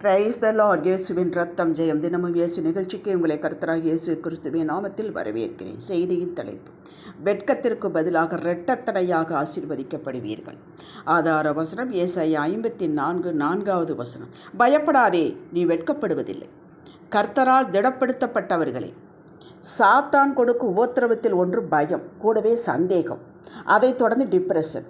Praise the Lord இயேசுவின் ரத்தம் ஜெயம். தினமும் இயேசு நிகழ்ச்சிக்கு உங்களை கருத்தராக இயேசு கிறிஸ்துவின் நாமத்தில் வரவேற்கிறேன். செய்தியின் தலைப்பு. வெட்கத்திற்கு பதிலாக இரட்டத்தனையாக ஆசீர்வதிக்கப்படுவீர்கள். ஆதார வசனம் ஏசாய் ஐம்பத்தி நான்கு நான்காவது வசனம். பயப்படாதே நீ வெட்கப்படுவதில்லை. கர்த்தரால் திடப்படுத்தப்பட்டவர்களே சாத்தான் கொடுக்கும் உபத்திரவத்தில் ஒன்று பயம் கூடவே சந்தேகம். அதைத் தொடர்ந்து டிப்ரெஷன்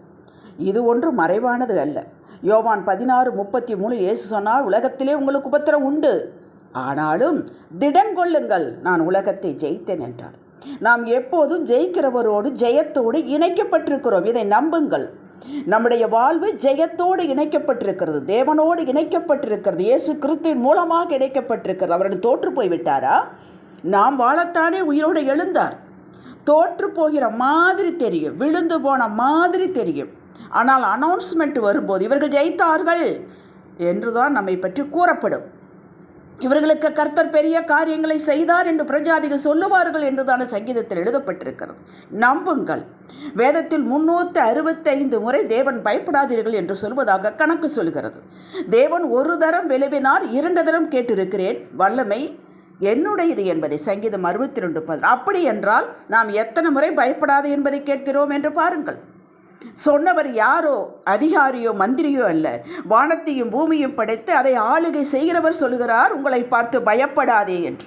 இது ஒன்று மறைவானது அல்ல. யோவான் பதினாறு முப்பத்தி மூணு இயேசு சொன்னால் உலகத்திலே உங்களுக்கு உபத்திரம் உண்டு. ஆனாலும் திடன் கொள்ளுங்கள். நான் உலகத்தை ஜெயித்தேன் என்றார். நாம் எப்போதும் ஜெயிக்கிறவரோடு ஜெயத்தோடு இணைக்கப்பட்டிருக்கிறோம். இதை நம்புங்கள். நம்முடைய வாழ்வு ஜெயத்தோடு இணைக்கப்பட்டிருக்கிறது. தேவனோடு இணைக்கப்பட்டிருக்கிறது. இயேசு கிறிஸ்துவின் மூலமாக இணைக்கப்பட்டிருக்கிறது. அவர்கள் தோற்று போய்விட்டாரா? நாம் வாழத்தானே உயிரோடு எழுந்தார். தோற்று போகிற மாதிரி தெரியும். விழுந்து போன மாதிரி தெரியும். ஆனால் அனௌன்ஸ்மெண்ட் வரும்போது இவர்கள் ஜெயித்தார்கள் என்றுதான் நம்மை பற்றி கூறப்படும். இவர்களுக்கு கர்த்தர் பெரிய காரியங்களை செய்தார் என்று பிரஜாதிகள் சொல்லுவார்கள் என்றுதான சங்கீதத்தில் எழுதப்பட்டிருக்கிறது. நம்புங்கள். வேதத்தில் முன்னூற்றி அறுபத்தைந்து முறை தேவன் பயப்படாதீர்கள் என்று சொல்வதாக கணக்கு சொல்கிறது. தேவன் ஒரு தரம் விளைவினார் இரண்டு தரம் கேட்டிருக்கிறேன். வல்லமை என்னுடையது என்பதை சங்கீதம் அறுபத்தி ரெண்டு பதினாறு. அப்படி என்றால் நாம் எத்தனை முறை பயப்படாது என்பதை கேட்கிறோம் என்று பாருங்கள். சொன்னவர் யாரோ? அதிகாரியோ மந்திரியோ அல்ல. வானத்தையும் பூமியும் படைத்து அதை ஆளுகை செய்கிறவர் சொல்கிறார் உங்களை பார்த்து பயப்படாதே என்று.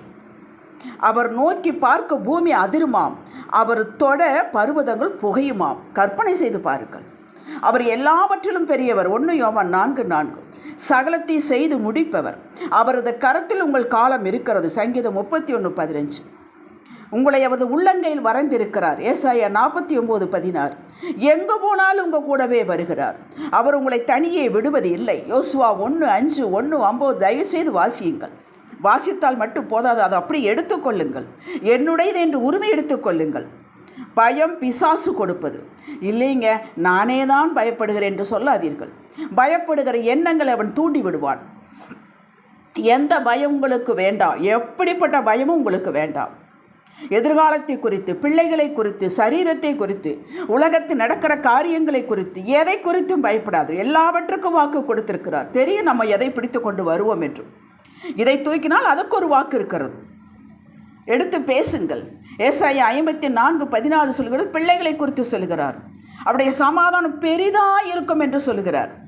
அவர் நோக்கி பார்க்க பூமி அதிருமாம். அவர் தொட பருவதங்கள் புகையுமாம். கற்பனை செய்து பாருங்கள். அவர் எல்லாவற்றிலும் பெரியவர். ஒன்று யோவான் நான்கு நான்கு. சகலத்தை செய்து முடிப்பவர். அவரது கரத்தில் உங்கள் காலம் இருக்கிறது. சங்கீதம் முப்பத்தி ஒன்று பதினஞ்சு. உங்களை அவரது உள்ளங்கையில் வரைந்திருக்கிறார். ஏசாயா நாற்பத்தி ஒம்பது பதினாறு. எங்கே போனாலும் உங்கள் கூடவே வருகிறார். அவர் உங்களை தனியே விடுவது இல்லை. யோசுவா ஒன்று அஞ்சு ஒன்று ஐம்பது தயவுசெய்து வாசியுங்கள். வாசித்தால் மட்டும் போதாது. அதை அப்படி எடுத்துக்கொள்ளுங்கள் என்னுடையது என்று உரிமை எடுத்துக்கொள்ளுங்கள் பயம் பிசாசு கொடுப்பது. இல்லைங்க நானே தான் பயப்படுகிறேன் என்று சொல்லாதீர்கள். பயப்படுகிற எண்ணங்களை அவன் தூண்டி விடுவான். எந்த பயம் உங்களுக்கு வேண்டாம். எப்படிப்பட்ட பயமும் உங்களுக்கு வேண்டாம். எதிர்காலத்தை குறித்து பிள்ளைகளை குறித்து சரீரத்தை குறித்து உலகத்தில் நடக்கிற காரியங்களை குறித்து எதை குறித்தும் பயப்படாது. எல்லாவற்றுக்கும் வாக்கு கொடுத்திருக்கிறார். தெரியும் நம்ம எதை பிடித்து கொண்டு வருவோம் என்று. இதை தூக்கினால் அதுக்கு ஒரு வாக்கு இருக்கிறது. எடுத்து பேசுங்கள். ஏசாய ஐம்பத்தி நான்கு பதினாலு சொல்கிறது பிள்ளைகளை குறித்து சொல்கிறார். அவருடைய சமாதானம் பெரிதாக இருக்கும் என்று சொல்கிறார்.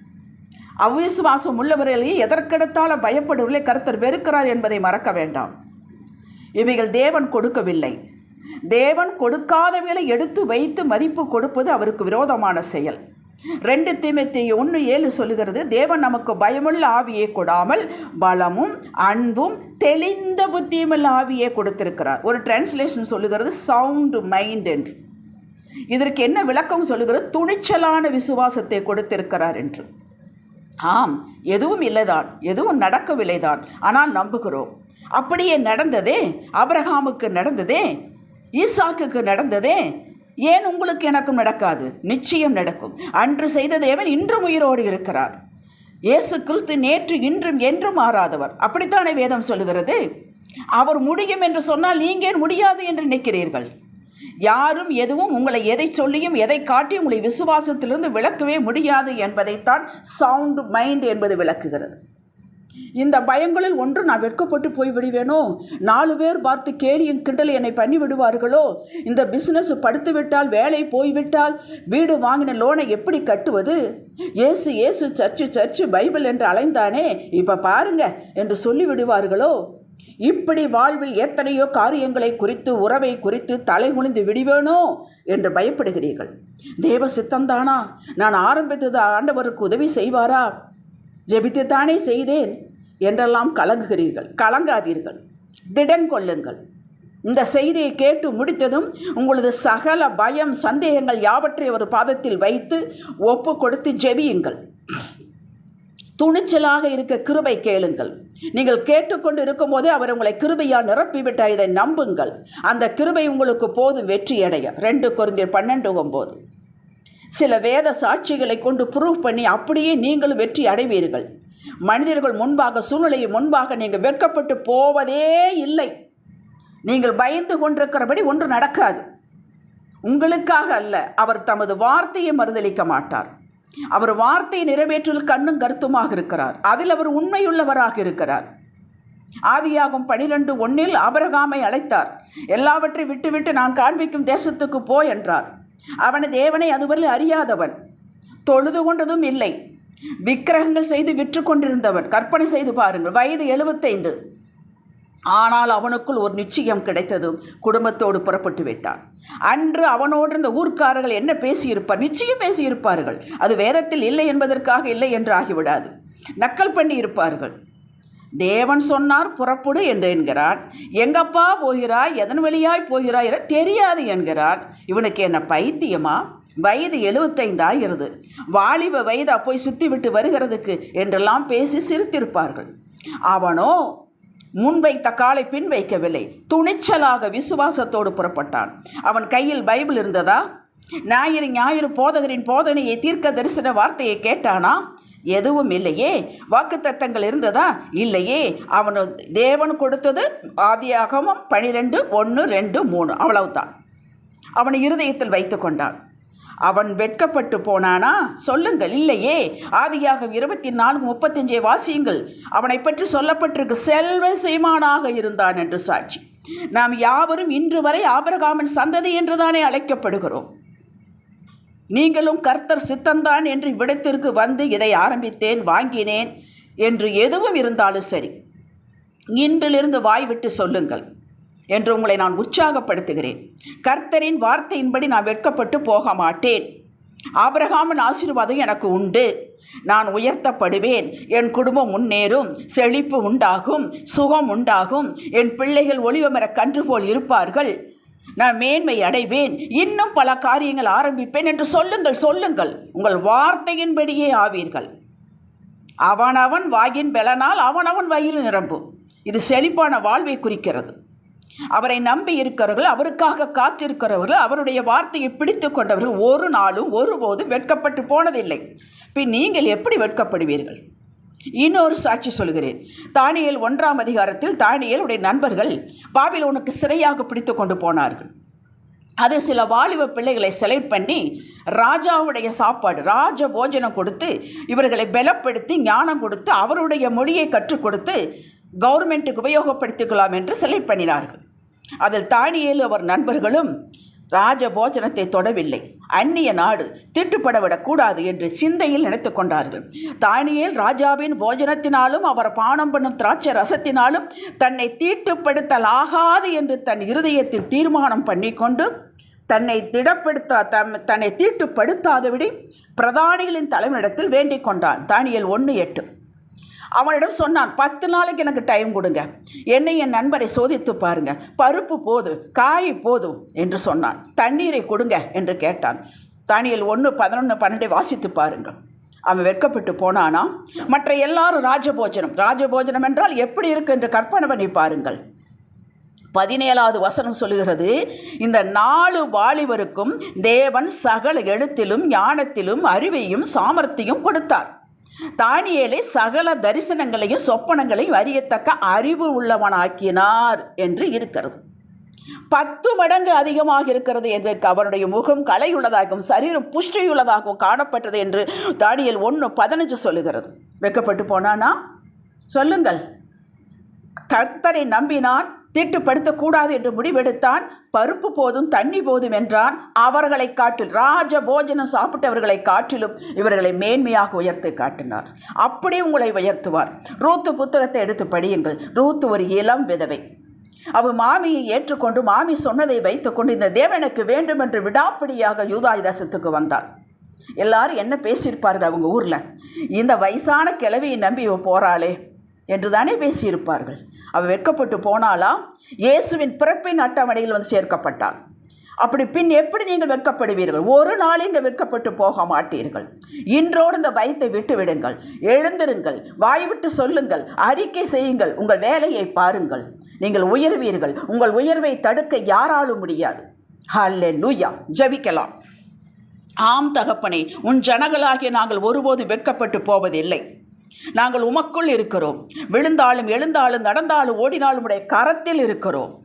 அவ்விசுவாசம் உள்ளவர்களே எதற்கெடுத்தாலும் பயப்படுவர்களே கருத்தர் வெறுக்கிறார் என்பதை மறக்க வேண்டாம். இவைகள் தேவன் கொடுக்கவில்லை. தேவன் கொடுக்காதவைகளை எடுத்து வைத்து மதிப்பு கொடுப்பது அவருக்கு விரோதமான செயல். ரெண்டு தீமத்தை ஒன்று ஏழு சொல்லுகிறது தேவன் நமக்கு பயமுள்ள ஆவியை கொடாமல் பலமும் அன்பும் தெளிந்த புத்தியுமுள்ள ஆவியை கொடுத்திருக்கிறார். ஒரு டிரான்ஸ்லேஷன் சொல்லுகிறது சவுண்டு மைண்ட் என்று. இதற்கு என்ன விளக்கம் சொல்லுகிறது துணிச்சலான விசுவாசத்தை கொடுத்திருக்கிறார் என்று. ஆம் எதுவும் இல்லைதான் எதுவும் நடக்கவில்லைதான் ஆனால் நம்புகிறோம். அப்படியே நடந்ததே அப்ரஹாமுக்கு நடந்ததே ஈசாக்குக்கு நடந்ததே. ஏன் உங்களுக்கு எனக்கும் நடக்காது? நிச்சயம் நடக்கும். அன்று செய்த தேவன் இன்றும் உயிரோடு இருக்கிறார். இயேசு கிறிஸ்து நேற்று இன்றும் என்றும் மாறாதவர் அப்படித்தானே வேதம் சொல்லுகிறது? அவர் முடியும் என்று சொன்னால் நீங்கள் முடியாது என்று நினைக்கிறீர்கள்? யாரும் எதுவும் உங்களை எதை சொல்லியும் எதை காட்டி உங்களை விசுவாசத்திலிருந்து விளக்கவே முடியாது என்பதைத்தான் சவுண்ட் மைண்ட் என்பது விளக்குகிறது. இந்த பயங்களில் ஒன்று நான் வெட்கப்பட்டு போய் விடுவேனோ? நாலு பேர் பார்த்து கேலியும் கிண்டல் என்னை பண்ணி விடுவார்களோ? இந்த பிஸ்னஸ் படுத்து விட்டால் வேலை போய்விட்டால் வீடு வாங்கின லோனை எப்படி கட்டுவது? Yesu Yesu church church Bible என்று அலைந்தானே இப்போ பாருங்க என்று சொல்லி விடுவார்களோ? இப்படி வாழ்வில் எத்தனையோ காரியங்களை குறித்து உறவை குறித்து தலை குனிந்து விடுவேனோ? என்று பயப்படுகிறீர்கள். தேவ சித்தம்தானா நான் ஆரம்பித்தது ஆண்டவருக்கு உதவி செய்வாரா? ஜெபித்துத்தானே செய்தேன் என்றெல்லாம் கலங்குகிறீர்கள் கலங்காதீர்கள். திடன் கொள்ளுங்கள். இந்த செய்தியை கேட்டு முடித்ததும் உங்களது சகல பயம் சந்தேகங்கள் யாவற்றை ஒரு பாதத்தில் வைத்து ஒப்பு கொடுத்து ஜெபியுங்கள். துணிச்சலாக இருக்க கிருபை கேளுங்கள். நீங்கள் கேட்டுக்கொண்டு இருக்கும்போதே அவர் உங்களை கிருபையால் நிரப்பிவிட்டார் இதை நம்புங்கள். அந்த கிருபை உங்களுக்கு போதும் வெற்றி அடைய ரெண்டு குறைந்த பன்னெண்டு ஒம்பது. சில வேத சாட்சிகளை கொண்டு ப்ரூவ் பண்ணி அப்படியே நீங்களும் வெற்றி அடைவீர்கள். மனிதர்கள் முன்பாக சூழ்நிலையை முன்பாக நீங்கள் வெட்கப்பட்டு போவதே இல்லை. நீங்கள் பயந்து கொண்டிருக்கிறபடி ஒன்று நடக்காது. உங்களுக்காக அல்ல அவர் தமது வார்த்தையை மறுதளிக்க மாட்டார். அவர் வார்த்தையை நிறைவேற்றல் கண்ணும் கருத்துமாக இருக்கிறார். அதில் அவர் உண்மையுள்ளவராக இருக்கிறார். ஆதியாகும் பனிரெண்டு ஒன்றில் அபரகாமை அழைத்தார். எல்லாவற்றை விட்டுவிட்டு நான் காண்பிக்கும் தேசத்துக்கு போ என்றார். அவன் தேவனை அதுவரை அறியாதவன். தொழுது கொண்டதும் இல்லை. விக்கிரகங்கள் செய்து விற்று கொண்டிருந்தவன். கற்பனை செய்து பாருங்கள். வயது எழுபத்தைந்து. ஆனால் அவனுக்குள் ஒரு நிச்சயம் கிடைத்ததும் குடும்பத்தோடு புறப்பட்டு விட்டான். அன்று அவனோடு இருந்த ஊர்க்காரர்கள் என்ன பேசியிருப்பார்? நிச்சயம் பேசியிருப்பார்கள். அது வேதத்தில் இல்லை என்பதற்காக இல்லை என்று ஆகிவிடாது. நக்கல் பண்ணி இருப்பார்கள் தேவன் சொன்னார் புறப்படு என்று என்கிறான். எங்கப்பா போகிறாய்? எதன் வழியாய் போகிறாய்? என தெரியாது என்கிறான். இவனுக்கு என்ன பைத்தியமா? வயது எழுபத்தைந்து வாலிப வயது போய் சுற்றி விட்டு வருகிறதுக்கு என்றெல்லாம் பேசி சிரித்திருப்பார்கள். அவனோ முன்வைத்த காலை பின் வைக்கவில்லை. துணிச்சலாக விசுவாசத்தோடு புறப்பட்டான். அவன் கையில் பைபிள் இருந்ததா? ஞாயிறு ஞாயிறு போதகரின் போதனையை தீர்க்க தரிசன வார்த்தையை கேட்டானா? எதுவும் இல்லையே. வாக்குத்தத்தங்கள் இருந்ததா? இல்லையே. அவன் தேவன் கொடுத்தது ஆதியாகமும் பனிரெண்டு ஒன்று ரெண்டு மூணு. அவ்வளவுதான். அவன் இருதயத்தில் வைத்து கொண்டான். அவன் வெட்கப்பட்டு போனானா? சொல்லுங்கள் இல்லையே. ஆதியாக இருபத்தி நான்கு முப்பத்தஞ்சை வாசியுங்கள். அவனை பற்றி சொல்லப்பட்டிருக்கு செல்வ சீமானாக இருந்தான் என்று சாட்சி. நாம் யாவரும் இன்று வரை ஆபரகாமன் சந்ததி என்றுதானே அழைக்கப்படுகிறோம். நீங்களும் கர்த்தர் சித்தந்தான் என்று இவ்விடத்திற்கு வந்து இதை ஆரம்பித்தேன் வாங்கினேன் என்று எதுவும் இருந்தாலும் சரி இன்றிலிருந்து வாய் விட்டு சொல்லுங்கள் என்று உங்களை நான் உற்சாகப்படுத்துகிறேன். கர்த்தரின் வார்த்தையின்படி நான் வெட்கப்பட்டு போக மாட்டேன் ஆபிரகாமின் ஆசீர்வாதம் எனக்கு உண்டு. நான் உயர்த்தப்படுவேன். என் குடும்பம் முன்னேறும். செழிப்பு உண்டாகும். சுகம் உண்டாகும். என் பிள்ளைகள் ஒளிவமர கன்று போல் இருப்பார்கள். நான் மேன்மை அடைவேன். இன்னும் பல காரியங்கள் ஆரம்பிப்பேன் என்று சொல்லுங்கள் சொல்லுங்கள். உங்கள் வார்த்தையின்படியே ஆவீர்கள். அவனவன் வாயின் பலனால் அவனவன் வயிறு நிரம்பும் இது செழிப்பான வாழ்வை குறிக்கிறது. அவரை நம்பி இருக்கிறவர்கள் அவருக்காக காத்திருக்கிறவர்கள் அவருடைய வார்த்தையை பிடித்து கொண்டவர்கள் ஒரு நாளும் ஒருபோதும் வெட்கப்பட்டு போனதில்லை. பின் நீங்கள் எப்படி வெட்கப்படுவீர்கள்? இன்னொரு சாட்சி சொல்கிறேன் தானியல் ஒன்றாம் அதிகாரத்தில் தானியலுடைய நண்பர்கள் பாபிலோனுக்கு சிறையாக பிடித்து கொண்டு போனார்கள். அது சில வாலிப பிள்ளைகளை செலக்ட் பண்ணி ராஜாவுடைய சாப்பாடு ராஜ போஜனம் கொடுத்து இவர்களை பலப்படுத்தி ஞானம் கொடுத்து அவருடைய மொழியை கற்றுக் கொடுத்து கவர்மெண்ட்டுக்கு உபயோகப்படுத்திக்கலாம் என்று செலக்ட் பண்ணினார்கள். அதில் தானியேலு அவர் நண்பர்களும் ராஜ போஜனத்தை தொடவில்லை. அந்நிய நாடு திட்டுப்படவிடக்கூடாது என்று சிந்தையில் நினைத்து கொண்டார்கள். தானியேல் ராஜாவின் போஜனத்தினாலும் அவர் பானம் பண்ணும் திராட்சை ரசத்தினாலும் தன்னை தீட்டுப்படுத்தலாகாது என்று தன் இருதயத்தில் தீர்மானம் பண்ணிக்கொண்டு தன்னை திடப்படுத்த தம் தன்னை தீட்டுப்படுத்தாதபடி பிரதானிகளின் தலைமையிடத்தில் வேண்டிக் கொண்டான். தானியல் ஒன்று எட்டு. அவனிடம் சொன்னான் பத்து நாளைக்கு எனக்கு டைம் கொடுங்க. என்னை என் நண்பரை சோதித்து பாருங்க. பருப்பு போது காய் போதும் என்று சொன்னான். தண்ணீரை கொடுங்க என்று கேட்டான். தானியல் ஒன்று பதினொன்று பன்னெண்டை வாசித்து பாருங்க. அவன் வெட்கப்பட்டு போனானா? மற்ற எல்லாரும் ராஜபோஜனம். ராஜபோஜனம் என்றால் எப்படி இருக்கு என்று கற்பனை பண்ணி பாருங்கள். பதினேழாவது வசனம் சொல்லுகிறது இந்த நாலு வாலிபருக்கும் தேவன் சகல எழுத்திலும் ஞானத்திலும் அறிவையும் சாமர்த்தியும் கொடுத்தார். தானியலே சகல தரிசனங்களையும் சொப்பனங்களையும் அறியத்தக்க அறிவு உள்ளவனாக்கினார் என்று இருக்கிறது. பத்து மடங்கு அதிகமாக இருக்கிறது என்று அவருடைய முகம் கலையுள்ளதாகவும் சரீரம் புஷ்டியுள்ளதாகவும் காணப்பட்டது என்று தானியல் ஒன்று பதினஞ்சு சொல்லுகிறது. வெக்கப்பட்டு போனானா? சொல்லுங்கள். கர்த்தரை நம்பினான் திட்டுப்படுத்தக்கூடாது என்று முடிவெடுத்தான். பருப்பு போதும் தண்ணி போதும் என்றான். அவர்களை காட்டில் ராஜ போஜனம் சாப்பிட்டவர்களை காட்டிலும் இவர்களை மேன்மையாக உயர்த்தி காட்டினார். அப்படி உங்களை உயர்த்துவார். ரூத்து புத்தகத்தை எடுத்து படியுங்கள். ரூத்து ஒரு இளம் விதவை. அவள் மாமியை ஏற்றுக்கொண்டு மாமி சொன்னதை வைத்துக்கொண்டு இந்த தேவனுக்கு வேண்டும் என்று விடாப்பிடியாக யூதாயுதாசத்துக்கு வந்தாள். எல்லாரும் என்ன பேசியிருப்பார்கள் அவங்க ஊரில்? இந்த வயசான கிழவியை நம்பி இவ போகிறாளே என்று தானே பேசியிருப்பார்கள். அவள் வெட்கப்பட்டு போனாலா இயேசுவின் பிறப்பின் அட்டவணையில் வந்து சேர்க்கப்பட்டாள் அப்படி பின் எப்படி நீங்கள் வெட்கப்படுவீர்கள்? ஒரு நாள் இங்கே வெட்கப்பட்டு போக மாட்டீர்கள். இன்றோடு இந்த பயத்தை விட்டு விடுங்கள் எழுந்திருங்கள். வாய் விட்டு சொல்லுங்கள். அறிக்கை செய்யுங்கள். உங்கள் வேலையை பாருங்கள். நீங்கள் உயர்வீர்கள். உங்கள் உயர்வை தடுக்க யாராலும் முடியாது. ஹல்லே லூயா ஜபிக்கலாம். ஆம் தகப்பனே உன் ஜனங்களாகிய நாங்கள் ஒருபோதும் வெட்கப்பட்டு போவதில்லை. நாங்கள் உமக்குள் இருக்கிறோம். விழுந்தாலும் எழுந்தாலும் நடந்தாலும் ஓடினாலும் உடைய கரத்தில் இருக்கிறோம்.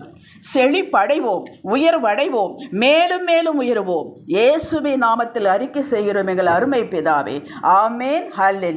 செழிப்படைவோம் உயர்வடைவோம் மேலும் மேலும் உயருவோம். இயேசுவின் நாமத்தில் அறிக்கை செய்கிறோம் எங்கள் அருமை பிதாவே. ஆமேன். ஹல்லே